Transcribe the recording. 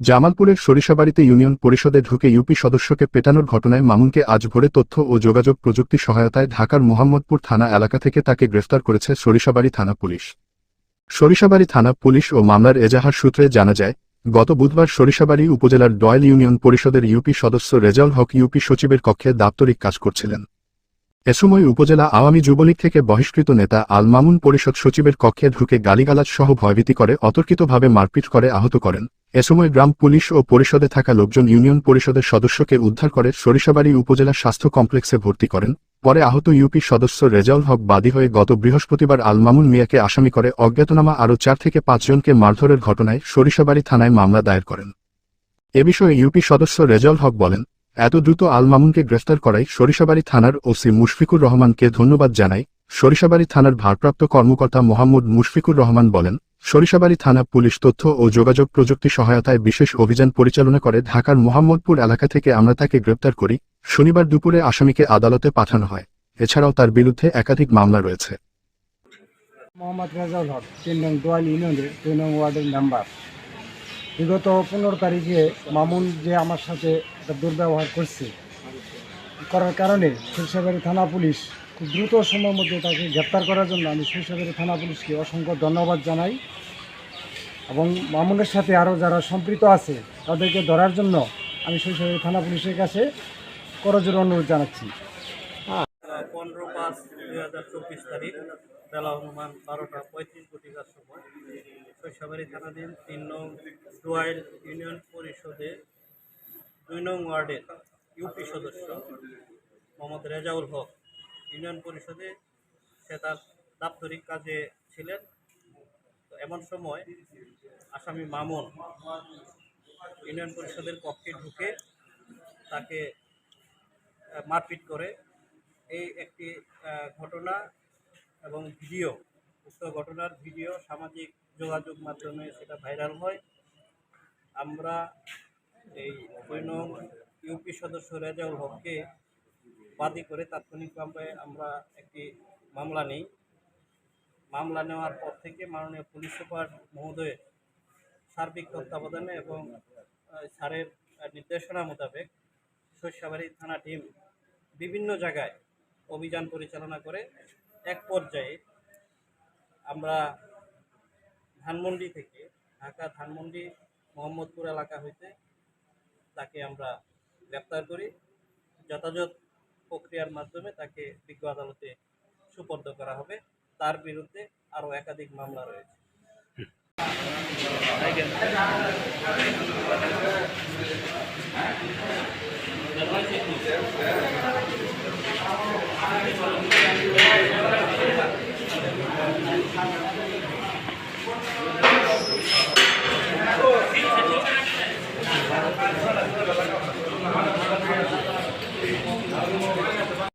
জামালপুরের সরিষাবাড়িতে ইউনিয়ন পরিষদে ঢুকে ইউপি সদস্যকে পেটানোর ঘটনায় মামুনকে আজ ভোরে তথ্য ও যোগাযোগ প্রযুক্তি সহায়তায় ঢাকার মোহাম্মদপুর থানা এলাকা থেকে তাকে গ্রেফতার করেছে সরিষাবাড়ি থানা পুলিশ। সরিষাবাড়ি থানা পুলিশ ও মামলার এজাহার সূত্রে জানা যায়, গত বুধবার সরিষাবাড়ি উপজেলার ডয়েল ইউনিয়ন পরিষদের ইউপি সদস্য রেজাউল হক ইউপি সচিবের কক্ষে দাপ্তরিক কাজ করছিলেন। এ সময় উপজেলা আওয়ামী যুবলীগ থেকে বহিষ্কৃত নেতা আল মামুন পরিষদ সচিবের কক্ষে ঢুকে গালিগালাজ সহ ভয়ভীতি করে, অতর্কিতভাবে মারপিট করে আহত করেন। এ সময় গ্রাম পুলিশ ও পরিষদে থাকা লোকজন ইউনিয়ন পরিষদের সদস্যকে উদ্ধার করে সরিষাবাড়ি উপজেলা স্বাস্থ্য কমপ্লেক্সে ভর্তি করেন। পরে আহত ইউপি সদস্য রেজাউল হক বাদী হয়ে গত বৃহস্পতিবার আল মামুন মিয়াকে আসামি করে অজ্ঞাতনামা আরও চার থেকে পাঁচজনকে মারধরের ঘটনায় সরিষাবাড়ি থানায় মামলা দায়ের করেন। এ বিষয়ে ইউপি সদস্য রেজাউল হক বলেন এত দ্রুত আল মামুনকে গ্রেফতার করায় সরিষাবাড়ি থানার ওসি মুশফিকুর রহমানকে ধন্যবাদ জানাই সরিষাবাড়ি থানার ভারপ্রাপ্ত কর্মকর্তা মোহাম্মদ মুশফিকুর রহমান বলেন, সরিষাবাড়ি থানা পুলিশ তথ্য ও যোগাযোগ প্রযুক্তি সহায়তায় বিশেষ অভিযান পরিচালনা করে ঢাকার মোহাম্মদপুর এলাকা থেকে আমরা তাকে গ্রেপ্তার করি, শনিবার দুপুরে আসামিকে আদালতে পাঠানো হয়। এছাড়াও তার বিরুদ্ধে একাধিক মামলা রয়েছে। বিগত পনেরো তারিখে মামুন যে আমার সাথে একটা দুর্ব্যবহার করছে। করার কারণে সরিষাবাড়ি থানা পুলিশ খুব দ্রুত সময়ের মধ্যে তাকে গ্রেপ্তার করার জন্য আমি সরিষাবাড়ি থানা পুলিশকে অসংখ্য ধন্যবাদ জানাই এবং মামুনের সাথে আরও যারা সম্পৃক্ত আছে, তাদেরকে ধরার জন্য আমি সরিষাবাড়ি থানা পুলিশের কাছে করজোর অনুরোধ জানাচ্ছি। পনেরো পাঁচ দুই হাজার চব্বিশ তারিখ বেলা অনুমান বারোটা পঁয়ত্রিশ ঘটিকার সময় শৈশবাড়ি থানাধীন তিন নং ইউনিয়ন পরিষদে দুই নং ওয়ার্ডের ইউপি সদস্য মোহাম্মদ রেজাউল হক। ইউনিয়ন পরিষদে সে তার দাপ্তরিক কাজে ছিলেন। এমন সময় আসামি মামুন ইউনিয়ন পরিষদের কক্ষে ঢুকে তাকে মারপিট করে। এই একটি ঘটনা এবং ভিডিও, উক্ত ঘটনার ভিডিও সামাজিক যোগাযোগ মাধ্যমে সেটা ভাইরাল হয়। আমরা এই দুই ইউপি সদস্য রেজাউল হককে বাদী করে তাৎক্ষণিকভাবে আমরা একটি মামলা নিই। মামলা নেওয়ার পর থেকে মাননীয় পুলিশ সুপার মহোদয়ের সার্বিক তত্ত্বাবধানে এবং স্যারের নির্দেশনা মোতাবেক শস্যাবাড়ি থানা টিম বিভিন্ন জায়গায় অভিযান পরিচালনা করে এক পর্যায়ে আমরা ধানমন্ডি থেকে ঢাকা ধানমন্ডি মোহাম্মদপুর এলাকা হইতে তাকে আমরা গ্রেপ্তার করি। যথাযথ প্রক্রিয়ার মাধ্যমে তাকে বিজ্ঞ আদালতে সুপর্দ করা হবে। তার বিরুদ্ধে আরও একাধিক মামলা রয়েছে। Thank